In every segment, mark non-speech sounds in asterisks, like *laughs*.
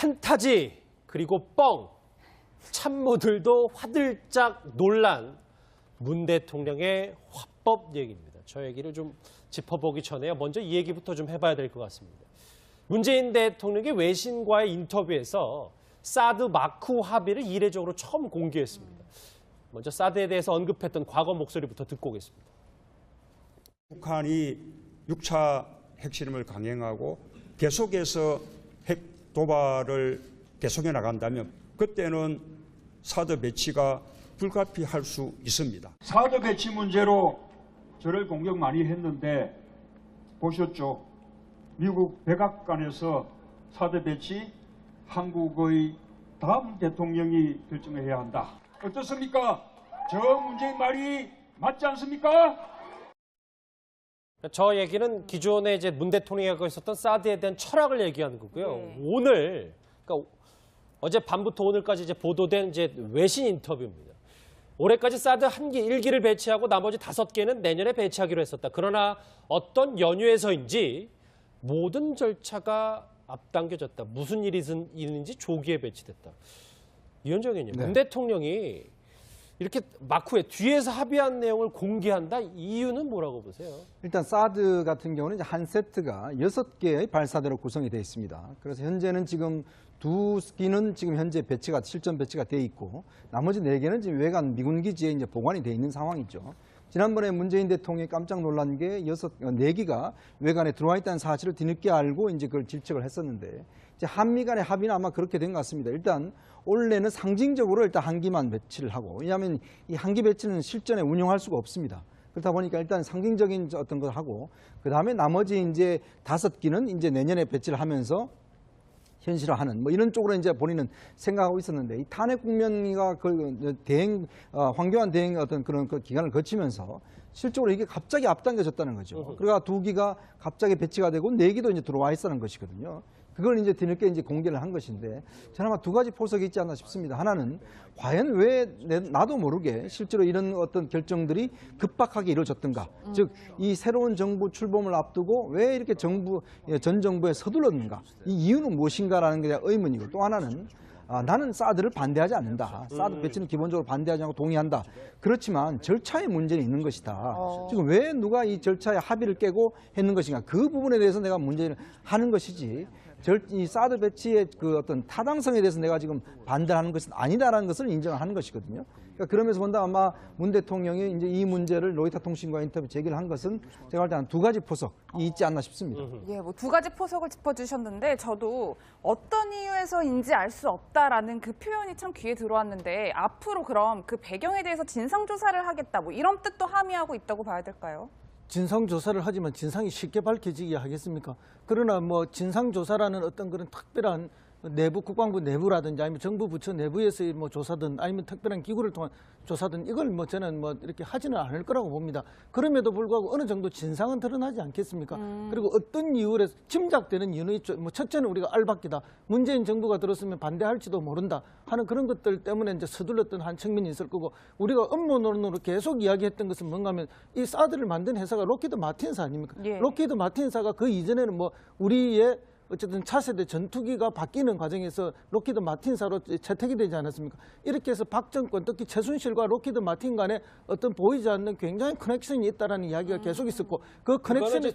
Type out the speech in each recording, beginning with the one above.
판타지 그리고 뻥 참모들도 화들짝 놀란 문 대통령의 화법 얘기입니다. 저 얘기를 좀 짚어보기 전에요. 먼저 이 얘기부터 좀 해봐야 될 것 같습니다. 문재인 대통령이 외신과의 인터뷰에서 사드 마크 합의를 이례적으로 처음 공개했습니다. 먼저 사드에 대해서 언급했던 과거 목소리부터 듣고 오겠습니다. 북한이 6차 핵실험을 강행하고 계속해서 핵 도발을 계속해 나간다면 그때는 사드 배치가 불가피할 수 있습니다. 사드 배치 문제로 저를 공격 많이 했는데 보셨죠? 미국 백악관에서 사드 배치 한국의 다음 대통령이 결정해야 한다. 어떻습니까? 저 문재인 말이 맞지 않습니까? 저 얘기는 기존에 이제 문 대통령이 하고 있었던 사드에 대한 철학을 얘기하는 거고요. 오늘, 그러니까 어제 밤부터 오늘까지 이제 보도된 이제 외신 인터뷰입니다. 올해까지 사드 한 기, 일기를 배치하고 나머지 다섯 개는 내년에 배치하기로 했었다. 그러나 어떤 연유에서인지 모든 절차가 앞당겨졌다. 무슨 일이 있는지 조기에 배치됐다. 이현정 의원님, 문 대통령이 이렇게 마쿠에 뒤에서 합의한 내용을 공개한다? 이유는 뭐라고 보세요? 일단 사드 같은 경우는 이제 한 세트가 여섯 개의 발사대로 구성이 되어 있습니다. 그래서 현재는 지금 두 기는 지금 현재 배치가 실전 배치가 돼 있고 나머지 네 개는 지금 외관 미군 기지에 이제 보관이 돼 있는 상황이죠. 지난번에 문재인 대통령이 깜짝 놀란 게 여섯 네 기가 외관에 들어와 있다는 사실을 뒤늦게 알고 이제 그걸 질책을 했었는데 한미 간의 합의는 아마 그렇게 된 것 같습니다. 일단 올해는 상징적으로 일단 한 기만 배치를 하고 왜냐하면 이 한기 배치는 실전에 운용할 수가 없습니다. 그렇다 보니까 일단 상징적인 어떤 걸 하고 그 다음에 나머지 이제 다섯 기는 이제 내년에 배치를 하면서 현실화하는 뭐 이런 쪽으로 이제 본인은 생각하고 있었는데 이 탄핵 국면이가 그 대행 어, 황교안 대행 어떤 그런 그 기간을 거치면서 실적으로 이게 갑자기 앞당겨졌다는 거죠. 그러니까 두 기가 갑자기 배치가 되고 네 기도 이제 들어와 있었는 것이거든요. 그걸 이제 뒤늦게 이제 공개를 한 것인데 저는 아마 두 가지 포석이 있지 않나 싶습니다. 하나는 과연 왜 내- 나도 모르게 실제로 이런 어떤 결정들이 급박하게 이루어졌던가. 즉이 새로운 정부 출범을 앞두고 왜 이렇게 정부 예, 전 정부에 서둘렀는가. 이 이유는 무엇인가라는 게 의문이고 또 하나는 아, 나는 사드를 반대하지 않는다. 사드 배치는 기본적으로 반대하지 않고 동의한다. 그렇지만 절차의 문제는 있는 것이다. 지금 왜 누가 이 절차의 합의를 깨고 했는 것인가. 그 부분에 대해서 내가 문제를 하는 것이지. 절, 이 사드 배치의 그 어떤 타당성에 대해서 내가 지금 반대하는 것은 아니다라는 것을 인정하는 것이거든요. 그러니까 그러면서 본다 아마 문 대통령이 이제 이 문제를 로이터 통신과 인터뷰 제기를 한 것은 제가 볼 때 한 두 가지 포석이 있지 않나 싶습니다. 예, 뭐 두 가지 포석을 짚어주셨는데 저도 어떤 이유에서인지 알 수 없다라는 그 표현이 참 귀에 들어왔는데 앞으로 그럼 그 배경에 대해서 진상 조사를 하겠다 뭐 이런 뜻도 함의하고 있다고 봐야 될까요? 진상 조사를 하지만 진상이 쉽게 밝혀지게 하겠습니까? 그러나 뭐 진상 조사라는 어떤 그런 특별한 내부 국방부 내부라든지 아니면 정부 부처 내부에서의 뭐 조사든 아니면 특별한 기구를 통한 조사든 이걸 뭐 저는 뭐 이렇게 하지는 않을 거라고 봅니다. 그럼에도 불구하고 어느 정도 진상은 드러나지 않겠습니까? 그리고 어떤 이유로 짐작되는 이유는 있죠. 뭐 첫째는 우리가 알박기다. 문재인 정부가 들었으면 반대할지도 모른다 하는 그런 것들 때문에 이제 서둘렀던 한 측면이 있을 거고 우리가 업무론으로 계속 이야기했던 것은 뭔가 하면 이 사드를 만든 회사가 로키드 마틴사 아닙니까? 예. 로키드 마틴사가 그 이전에는 뭐 우리의 어쨌든 차세대 전투기가 바뀌는 과정에서 로키드 마틴사로 채택이 되지 않았습니까? 이렇게 해서 박 정권, 특히 최순실과 로키드 마틴 간에 어떤 보이지 않는 굉장히 커넥션이 있다라는 이야기가 계속 있었고 그 커넥션이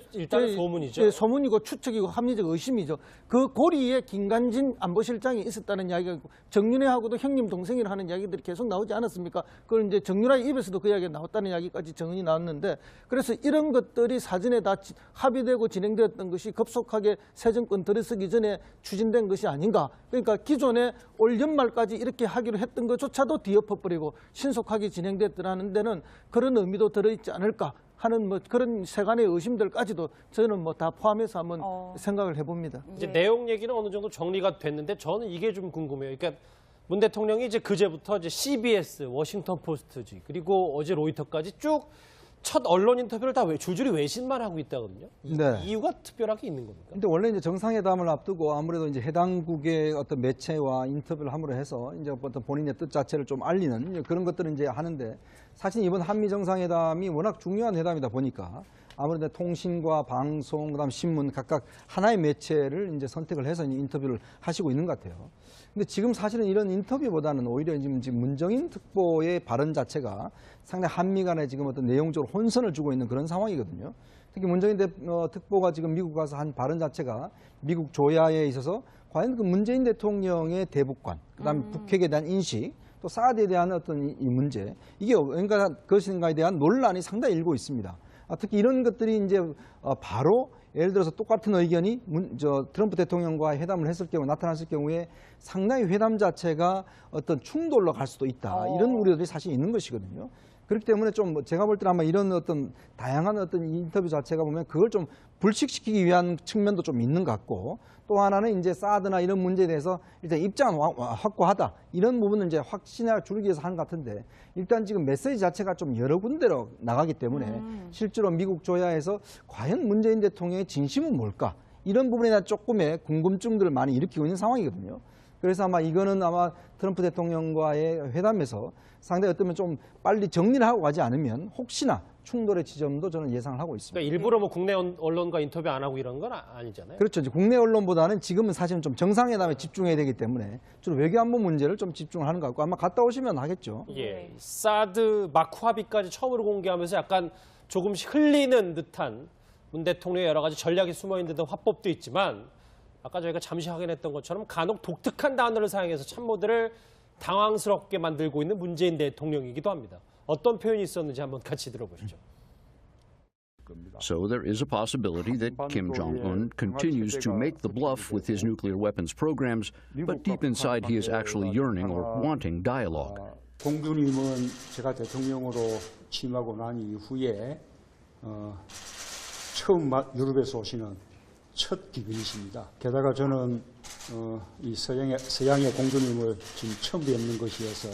예, 소문이죠. 예, 소문이고 추측이고 합리적 의심이죠. 그 고리에 김관진 안보실장이 있었다는 이야기가 있고 정윤회하고도 형님 동생이라 하는 이야기들이 계속 나오지 않았습니까? 그걸 이제 정윤아의 입에서도 그 이야기가 나왔다는 이야기까지 정은이 나왔는데 그래서 이런 것들이 사전에 다 지- 합의되고 진행되었던 것이 급속하게 새 정권 들어서기 전에 추진된 것이 아닌가. 그러니까 기존에 올 연말까지 이렇게 하기로 했던 것조차도 뒤엎어버리고 신속하게 진행됐더라는 데는 그런 의미도 들어있지 않을까. 하는 뭐 그런 세간의 의심들까지도 저는 뭐 다 포함해서 한번 어. 생각을 해봅니다. 이제 내용 얘기는 어느 정도 정리가 됐는데 저는 이게 좀 궁금해요. 그러니까 문 대통령이 이제 그제부터 이제 CBS, 워싱턴 포스트지 그리고 어제 로이터까지 쭉 첫 언론 인터뷰를 다 외- 줄줄이 외신만 하고 있다거든요. 이- 네. 이유가 특별하게 있는 겁니까? 근데 원래 이제 정상회담을 앞두고 아무래도 이제 해당국의 어떤 매체와 인터뷰를 함으로 해서 이제 어떤 본인의 뜻 자체를 좀 알리는 그런 것들을 이제 하는데 사실 이번 한미 정상회담이 워낙 중요한 회담이다 보니까 아무래도 통신과 방송, 그다음 신문 각각 하나의 매체를 이제 선택을 해서 이제 인터뷰를 하시고 있는 것 같아요. 근데 지금 사실은 이런 인터뷰보다는 오히려 지금 문정인 특보의 발언 자체가 상당히 한미 간에 지금 어떤 내용적으로 혼선을 주고 있는 그런 상황이거든요. 특히 문정인 대, 어, 특보가 지금 미국 가서 한 발언 자체가 미국 조야에 있어서 과연 그 문재인 대통령의 대북관, 그다음에 북핵에 대한 인식, 또 사드에 대한 어떤 이, 이 문제, 이게 뭔가 그것인가에 대한 논란이 상당히 일고 있습니다. 아, 특히 이런 것들이 이제 어, 바로 예를 들어서 똑같은 의견이 문, 저 트럼프 대통령과 회담을 했을 경우 나타났을 경우에 상당히 회담 자체가 어떤 충돌로 갈 수도 있다. 어. 이런 우려들이 사실 있는 것이거든요. 그렇기 때문에 좀뭐 제가 볼 때는 아마 이런 어떤 다양한 어떤 인터뷰 자체가 보면 그걸 좀 불식시키기 위한 측면도 좀 있는 것 같고 또 하나는 이제 사드나 이런 문제에 대해서 일단 와- 확고하다. 이런 부분은 이제 확신을 주기 위해서 하는 것 같은데 일단 지금 메시지 자체가 좀 여러 군데로 나가기 때문에 실제로 미국 조야에서 과연 문재인 대통령의 진심은 뭘까? 이런 부분에 대한 조금의 궁금증들을 많이 일으키고 있는 상황이거든요. 그래서 아마 이거는 아마 트럼프 대통령과의 회담에서 상당히 어쩌면 좀 빨리 정리를 하고 가지 않으면 혹시나 충돌의 지점도 저는 예상을 하고 있습니다. 그러니까 일부러 뭐 국내 언- 언론과 인터뷰 안 하고 이런 건 아- 아니잖아요. 그렇죠. 이제 국내 언론보다는 지금은 사실은 좀 정상회담에 집중해야 되기 때문에 주로 외교안보 문제를 좀 집중을 하는 것 같고 아마 갔다 오시면 하겠죠. 예, 사드 마크 합의까지 처음으로 공개하면서 약간 조금씩 흘리는 듯한 문 대통령의 여러 가지 전략이 숨어 있는 듯한 화법도 있지만 아까 저희가 잠시 확인했던 것처럼 간혹 독특한 단어를 사용해서 참모들을 당황스럽게 만들고 있는 문재인 대통령이기도 합니다. 어떤 표현이 있었는지 한번 같이 들어보시죠. So there is a possibility that Kim Jong un continues to make the bluff with his nuclear weapons programs, but deep inside he is actually yearning or wanting dialogue. 아, 공주님은 제가 대통령으로 취임하고 난 이후에 어, 처음 마- 유럽에서 오시는 첫 기근이십니다. 게다가 저는 어, 이 서양의, 서양의 공주님을 지금 처음 뵙는 것이어서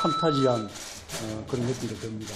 판타지한 어, 그런 느낌이 듭니다.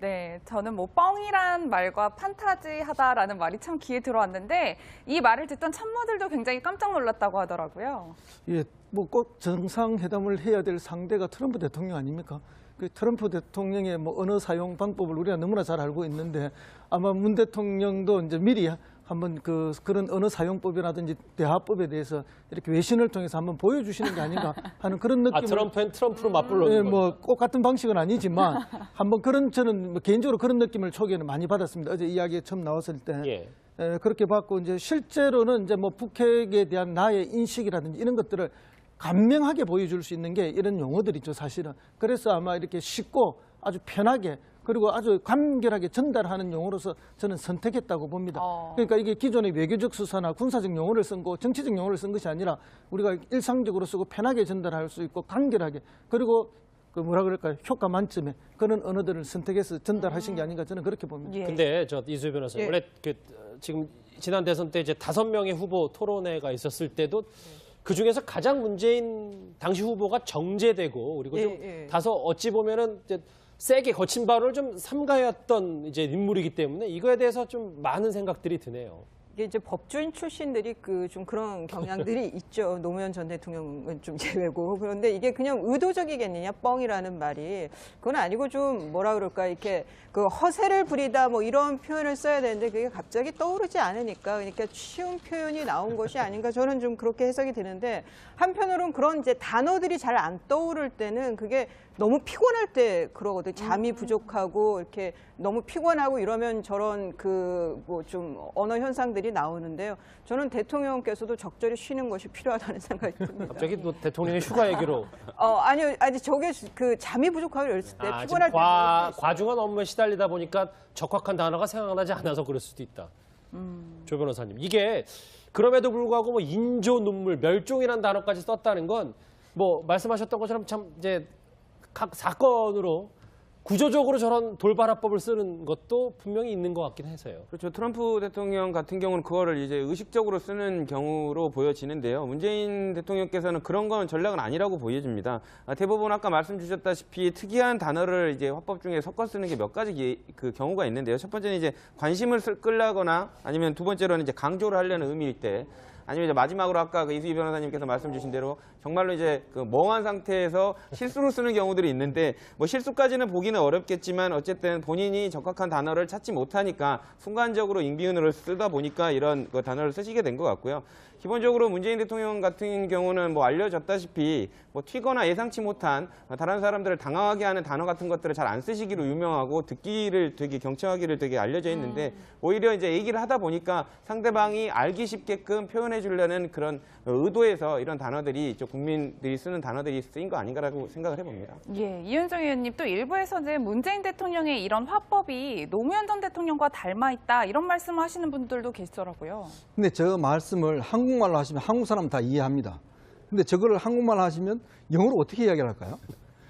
네, 저는 뭐 뻥이란 말과 판타지하다라는 말이 참 귀에 들어왔는데 이 말을 듣던 참모들도 굉장히 깜짝 놀랐다고 하더라고요. 예, 뭐 꼭 정상회담을 해야 될 상대가 트럼프 대통령 아닙니까? 그 트럼프 대통령의 뭐 언어 사용 방법을 우리가 너무나 잘 알고 있는데 아마 문 대통령도 이제 미리 한번 그 그런 언어 사용법이라든지 대화법에 대해서 이렇게 외신을 통해서 한번 보여주시는 게 아닌가 하는 그런 아, 느낌을 트럼프는 트럼프로 맞불러 예, 는뭐꼭 같은 방식은 아니지만 한번 그런 저는 뭐 개인적으로 그런 느낌을 초기에는 많이 받았습니다. 어제 이야기 처음 나왔을 때 예. 에, 그렇게 받고 이제 실제로는 이제 뭐 북핵에 대한 나의 인식이라든지 이런 것들을 간명하게 보여줄 수 있는 게 이런 용어들이죠, 사실은. 그래서 아마 이렇게 쉽고 아주 편하게 그리고 아주 간결하게 전달하는 용어로서 저는 선택했다고 봅니다. 어. 그러니까 이게 기존의 외교적 수사나 군사적 용어를 쓴 거, 정치적 용어를 쓴 것이 아니라 우리가 일상적으로 쓰고 편하게 전달할 수 있고 간결하게 그리고 그 뭐라 그럴까요? 효과 만점에 그런 언어들을 선택해서 전달하신 게 아닌가 저는 그렇게 봅니다. 예. 근데 저 이수 변호사님 예. 원래 그 어, 지금 지난 대선 때 이제 다섯 명의 후보 토론회가 있었을 때도 그 중에서 가장 문재인 당시 후보가 정제되고 그리고 좀 예, 예. 다소 어찌 보면은 이제 세게 거친 발언을 좀 삼가했던 이제 인물이기 때문에 이거에 대해서 좀 많은 생각들이 드네요. 이게 이제 법조인 출신들이 그 좀 그런 경향들이 *laughs* 있죠. 노무현 전 대통령은 좀 제외고. 그런데 이게 그냥 의도적이겠느냐, 뻥이라는 말이. 그건 아니고 좀 뭐라 그럴까, 이렇게 그 허세를 부리다 뭐 이런 표현을 써야 되는데 그게 갑자기 떠오르지 않으니까 그러니까 쉬운 표현이 나온 것이 아닌가 저는 좀 그렇게 해석이 되는데 한편으로는 그런 이제 단어들이 잘 안 떠오를 때는 그게 너무 피곤할 때 그러거든. 잠이 부족하고 이렇게 너무 피곤하고 이러면 저런 그 뭐 좀 언어 현상들이 나오는데요. 저는 대통령께서도 적절히 쉬는 것이 필요하다는 *laughs* 생각이 듭니다. 갑자기 또 대통령의 휴가 얘기로 *laughs* 어 아니요 아니 저게 그 잠이 부족하고 이랬을 때 아, 피곤할 때 과. 과중한 업무에 시달리다 보니까 적확한 단어가 생각나지 않아서 그럴 수도 있다. 음. 조 변호사님. 이게 그럼에도 불구하고 뭐 인조 눈물, 멸종이라는 단어까지 썼다는 건 뭐 말씀하셨던 것처럼 참 이제 각 사건으로 구조적으로 저런 돌발화법을 쓰는 것도 분명히 있는 것 같긴 해서요. 그렇죠. 트럼프 대통령 같은 경우는 그거를 이제 의식적으로 쓰는 경우로 보여지는데요. 문재인 대통령께서는 그런 건 전략은 아니라고 보여집니다. 아, 대부분 아까 말씀 주셨다시피 특이한 단어를 이제 화법 중에 섞어 쓰는 게 몇 가지 기- 그 경우가 있는데요. 첫 번째는 이제 관심을 쓸- 끌라거나 아니면 두 번째로는 이제 강조를 하려는 의미일 때 아니면 이제 마지막으로 아까 그 이수희 변호사님께서 말씀 주신 대로 정말로 이제 그 멍한 상태에서 실수로 쓰는 경우들이 있는데 뭐 실수까지는 보기는 어렵겠지만 어쨌든 본인이 적합한 단어를 찾지 못하니까 순간적으로 잉비운으로 쓰다 보니까 이런 그 단어를 쓰시게 된 것 같고요. 기본적으로 문재인 대통령 같은 경우는 뭐 알려졌다시피 뭐 튀거나 예상치 못한 다른 사람들을 당황하게 하는 단어 같은 것들을 잘 안 쓰시기로 유명하고 듣기를 되게 경청하기를 되게 알려져 있는데 오히려 이제 얘기를 하다 보니까 상대방이 알기 쉽게끔 표현해 주려는 그런 의도에서 이런 단어들이 좀 국민들이 쓰는 단어들이 쓰인 거 아닌가라고 생각을 해봅니다. 예, 이현정 의원님 또 일부에서는 문재인 대통령의 이런 화법이 노무현 전 대통령과 닮아 있다 이런 말씀을 하시는 분들도 계시더라고요. 근데 저 말씀을 한국말로 하시면 한국 사람 다 이해합니다. 근데 저거를 한국말 하시면 영어로 어떻게 이야기를 할까요?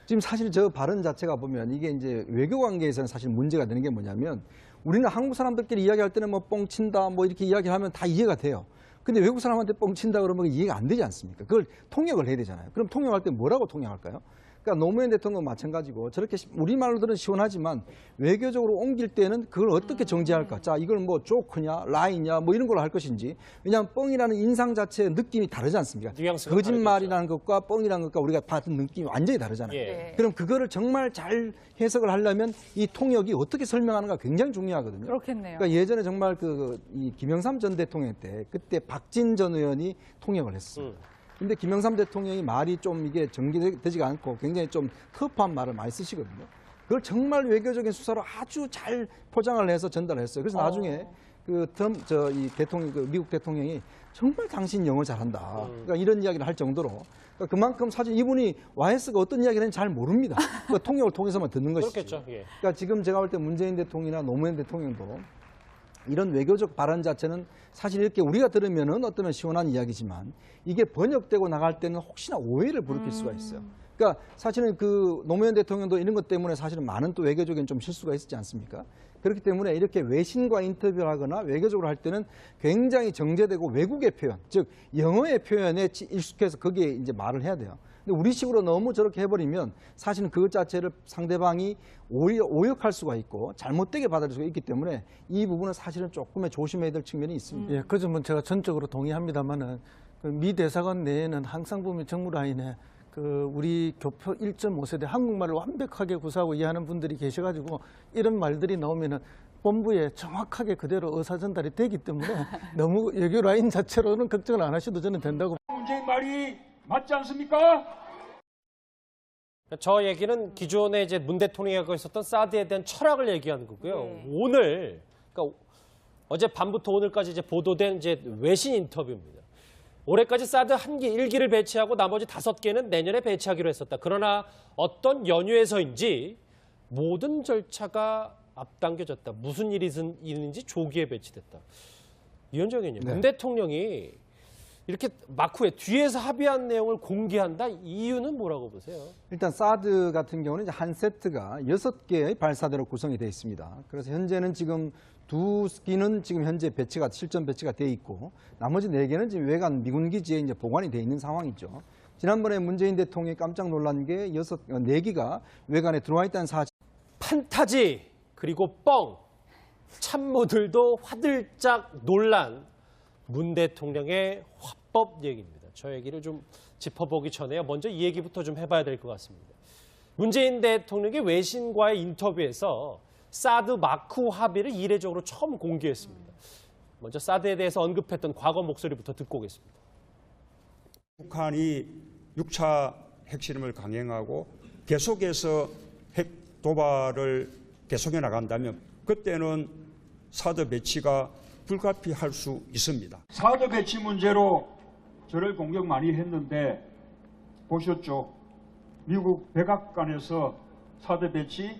지금 사실 저 발언 자체가 보면 이게 이제 외교 관계에서는 사실 문제가 되는 게 뭐냐면 우리는 한국 사람들끼리 이야기할 때는 뭐 뻥친다 뭐 이렇게 이야기를 하면 다 이해가 돼요. 근데 외국 사람한테 뻥친다 그러면 이해가 안 되지 않습니까? 그걸 통역을 해야 되잖아요. 그럼 통역할 때 뭐라고 통역할까요? 그러니까 노무현 대통령 마찬가지고 저렇게 시- 우리말로들은 시원하지만 외교적으로 옮길 때는 그걸 어떻게 정제할까? 자, 이걸 뭐 조크냐, 라이냐, 뭐 이런 걸로 할 것인지. 왜냐하면 뻥이라는 인상 자체의 느낌이 다르지 않습니까? 거짓말이라는 것과 뻥이라는 것과 우리가 받은 느낌이 완전히 다르잖아요. 예. 네. 그럼 그거를 정말 잘 해석을 하려면 이 통역이 어떻게 설명하는가 굉장히 중요하거든요. 그렇겠네요. 그러니까 예전에 정말 그 이 김영삼 전 대통령 때 그때 박진 전 의원이 통역을 했어요. 음. 근데 김영삼 대통령이 말이 좀 이게 전개되지가 않고 굉장히 좀 터프한 말을 많이 쓰시거든요. 그걸 정말 외교적인 수사로 아주 잘 포장을 해서 전달했어요. 그래서 나중에 그 트럼 저이 대통령 그 미국 대통령이 정말 당신 영어 잘한다. 그러니까 이런 이야기를 할 정도로 그러니까 그만큼 사실 이분이 YS가 어떤 이야기를 했는지 잘 모릅니다. *laughs* 그 통역을 통해서만 듣는 것이죠. 그렇겠죠. 예. 그러니까 지금 제가 볼 때 문재인 대통령이나 노무현 대통령도 이런 외교적 발언 자체는 사실 이렇게 우리가 들으면은 어떤 시원한 이야기지만 이게 번역되고 나갈 때는 혹시나 오해를 부르킬 수가 있어요. 그러니까 사실은 그 노무현 대통령도 이런 것 때문에 사실은 많은 또 외교적인 좀 실수가 있었지 않습니까? 그렇기 때문에 이렇게 외신과 인터뷰를 하거나 외교적으로 할 때는 굉장히 정제되고 외국의 표현, 즉 영어의 표현에 치- 익숙해서 거기에 이제 말을 해야 돼요. 근데 우리 식으로 너무 저렇게 해버리면 사실은 그것 자체를 상대방이 오히려 오역할 수가 있고 잘못되게 받아들일 수가 있기 때문에 이 부분은 사실은 조금의 조심해야 될 측면이 있습니다. 예, 그 점은 제가 전적으로 동의합니다만은 그 미 대사관 내에는 항상 보면 정무라인에 그 우리 교표 1.5세대 한국말을 완벽하게 구사하고 이해하는 분들이 계셔가지고 이런 말들이 나오면은 본부에 정확하게 그대로 의사 전달이 되기 때문에 *laughs* 너무 외교 라인 자체로는 걱정을 안 하셔도 저는 된다고 문재인 말이 맞지 않습니까? 저 얘기는 기존에 이제 문 대통령이 하고 있었던 사드에 대한 철학을 얘기하는 거고요. 오늘 그러니까 어제 밤부터 오늘까지 이제 보도된 이제 외신 인터뷰입니다. 올해까지 사드 한 기, 일기를 배치하고 나머지 다섯 개는 내년에 배치하기로 했었다. 그러나 어떤 연유에서인지 모든 절차가 앞당겨졌다. 무슨 일이 있는지 조기에 배치됐다. 이현정 의원님, 문 대통령이 이렇게 마쿠에 뒤에서 합의한 내용을 공개한다? 이유는 뭐라고 보세요? 일단 사드 같은 경우는 이제 한 세트가 여섯 개의 발사대로 구성이 되어 있습니다. 그래서 현재는 지금 두 기는 지금 현재 배치가 실전 배치가 돼 있고 나머지 네 개는 지금 외관 미군 기지에 이제 보관이 돼 있는 상황이죠. 지난번에 문재인 대통령이 깜짝 놀란 게 여섯 어, 네 기가 외관에 들어와 있다는 사실. 판타지 그리고 뻥 참모들도 화들짝 놀란 문 대통령의 화법 얘기입니다. 저 얘기를 좀 짚어보기 전에요. 먼저 이 얘기부터 좀 해봐야 될 것 같습니다. 문재인 대통령이 외신과의 인터뷰에서 사드 마크 합의를 이례적으로 처음 공개했습니다. 먼저 사드에 대해서 언급했던 과거 목소리부터 듣고 오겠습니다. 북한이 6차 핵실험을 강행하고 계속해서 핵 도발을 계속해 나간다면 그때는 사드 배치가 불가피 할 수 있습니다. 사드 배치 문제로 저를 공격 많이 했는데 보셨죠? 미국 백악관에서 사드 배치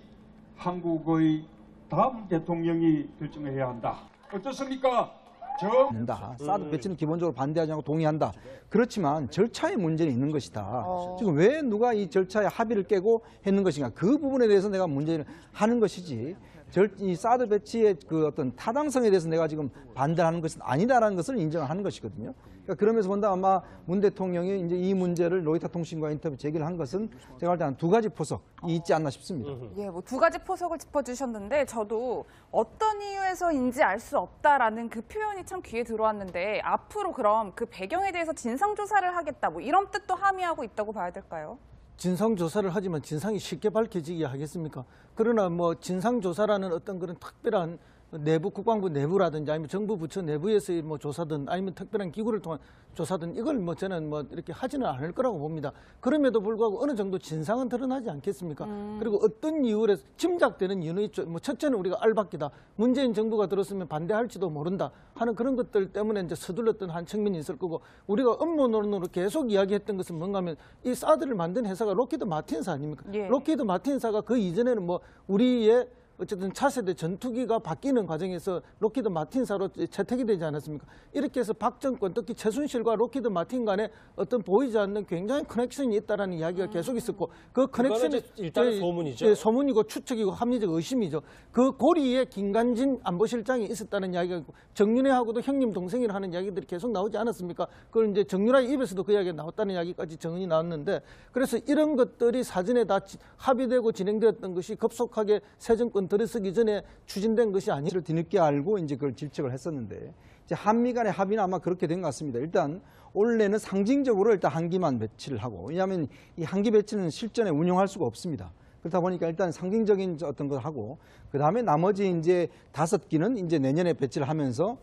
한국의 다음 대통령이 결정해야 한다. 어떻습니까? 정 된다. 사드 배치는 기본적으로 반대하지 않고 동의한다. 그렇지만 절차의 문제는 있는 것이다. 지금 왜 누가 이 절차의 합의를 깨고 했는 것인가? 그 부분에 대해서 내가 문제를 하는 것이지. 절, 이 사드 배치의 그 어떤 타당성에 대해서 내가 지금 반대하는 것은 아니다라는 것을 인정하는 것이거든요. 그러니까 그러면서 본다 아마 문 대통령이 이제 이 문제를 로이터 통신과 인터뷰 제기를 한 것은 제가 볼 때 한 두 가지 포석이 있지 않나 싶습니다. 예, 뭐 두 가지 포석을 짚어주셨는데 저도 어떤 이유에서인지 알 수 없다라는 그 표현이 참 귀에 들어왔는데 앞으로 그럼 그 배경에 대해서 진상 조사를 하겠다 뭐 이런 뜻도 함의하고 있다고 봐야 될까요? 진상 조사를 하지만 진상이 쉽게 밝혀지게 하겠습니까? 그러나 뭐 진상 조사라는 어떤 그런 특별한 내부 국방부 내부라든지 아니면 정부 부처 내부에서의 뭐 조사든 아니면 특별한 기구를 통한 조사든 이걸 뭐 저는 뭐 이렇게 하지는 않을 거라고 봅니다. 그럼에도 불구하고 어느 정도 진상은 드러나지 않겠습니까? 그리고 어떤 이유로 짐작되는 이유는 있죠. 뭐 첫째는 우리가 알박기다. 문재인 정부가 들었으면 반대할지도 모른다 하는 그런 것들 때문에 이제 서둘렀던 한 측면이 있을 거고 우리가 업무론으로 계속 이야기했던 것은 뭔가 하면 이 사드를 만든 회사가 로키드 마틴사 아닙니까? 예. 로키드 마틴사가 그 이전에는 뭐 우리의 어쨌든 차세대 전투기가 바뀌는 과정에서 로키드 마틴사로 채택이 되지 않았습니까? 이렇게 해서 박 정권, 특히 최순실과 로키드 마틴 간에 어떤 보이지 않는 굉장히 커넥션이 있다라는 이야기가 계속 있었고 그 커넥션이 예, 소문이죠. 예, 소문이고 추측이고 합리적 의심이죠. 그 고리에 김관진 안보실장이 있었다는 이야기가 있고 정윤회하고도 형님 동생이라 하는 이야기들이 계속 나오지 않았습니까? 그걸 이제 정윤아의 입에서도 그 이야기가 나왔다는 이야기까지 정은이 나왔는데 그래서 이런 것들이 사전에 다 지- 합의되고 진행되었던 것이 급속하게 새 정권 들어서기 전에 추진된 것이 아니. 사실을 뒤늦게 알고 이제 그걸 질책을 했었는데 이제 한미 간의 합의는 아마 그렇게 된 것 같습니다. 일단 올해는 상징적으로 일단 한기만 배치를 하고 왜냐하면 이 한기 배치는 실전에 운용할 수가 없습니다. 그렇다 보니까 일단 상징적인 어떤 걸 하고 그 다음에 나머지 이제 다섯 기는 이제 내년에 배치를 하면서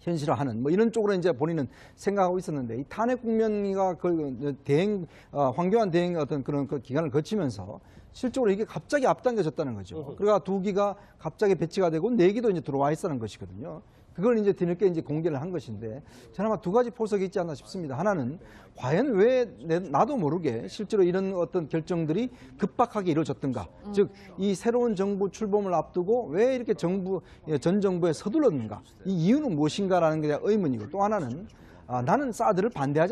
현실화하는 뭐 이런 쪽으로 이제 본인은 생각하고 있었는데 이 탄핵 국면이가 그 대행 어, 황교안 대행 어떤 그런 그 기간을 거치면서 실적으로 이게 갑자기 앞당겨졌다는 거죠. 그러니까 두 기가 갑자기 배치가 되고 네 기도 이제 들어와 있다는 것이거든요. 그걸 이제 뒤늦게 이제 공개를 한 것인데 저는 아마 두 가지 포석이 있지 않나 싶습니다. 하나는 과연 왜 내- 나도 모르게 실제로 이런 어떤 결정들이 급박하게 이루어졌던가. 즉이 새로운 정부 출범을 앞두고 왜 이렇게 정부 예, 전 정부에 서둘렀는가. 이 이유는 무엇인가라는 게 의문이고 또 하나는 아, 나는 사드를 반대하지 않